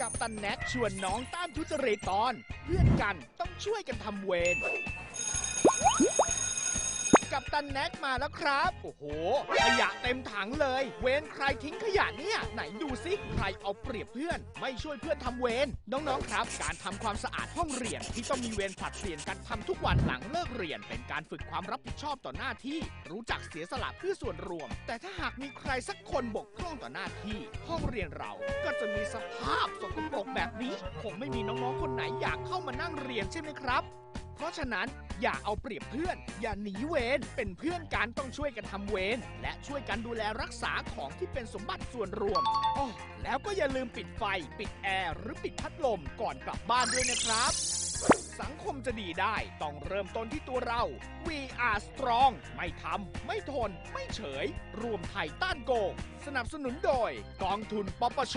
กับตันแน็กชวนน้องต้านทุจริตตอน เพื่อนกันต้องช่วยกันทำเวร ตันแน็กมาแล้วครับ โอ้โห ขยะเต็มถังเลย เวรใครทิ้งขยะเนี่ย ไหนดูซิใครเอาเปรียบเพื่อน ไม่ช่วยเพื่อนทำเวรน้องๆครับ การทำความสะอาดห้องเรียนที่ต้องมีเวรผลัดเปลี่ยนกันทำทุกวันหลังเลิกเรียน เป็นการฝึกความรับผิดชอบต่อหน้าที่ รู้จักเสียสละเพื่อส่วนรวม แต่ถ้าหากมีใครสักคนบกพร่องต่อหน้าที่ ห้องเรียนเราก็จะมีสภาพสกปรกแบบนี้ คงไม่มีน้องๆคนไหนอยากเข้ามานั่งเรียนใช่ไหมครับ เพราะฉะนั้น อย่าเอาเปรียบเพื่อน อย่าหนีเวรเป็นเพื่อนกันต้องช่วยกันทำเวรและช่วยกันดูแลรักษาของที่เป็นสมบัติส่วนรวมอ้อแล้วก็อย่าลืมปิดไฟ ปิดแอร์หรือปิดพัดลมก่อนกลับบ้านด้วยนะครับ สังคมจะดีได้ต้องเริ่มต้นที่ตัวเรา We are strong ไม่ทำไม่ทน ไม่เฉย รวมไทยต้านโกง สนับสนุนโดย กองทุนปปช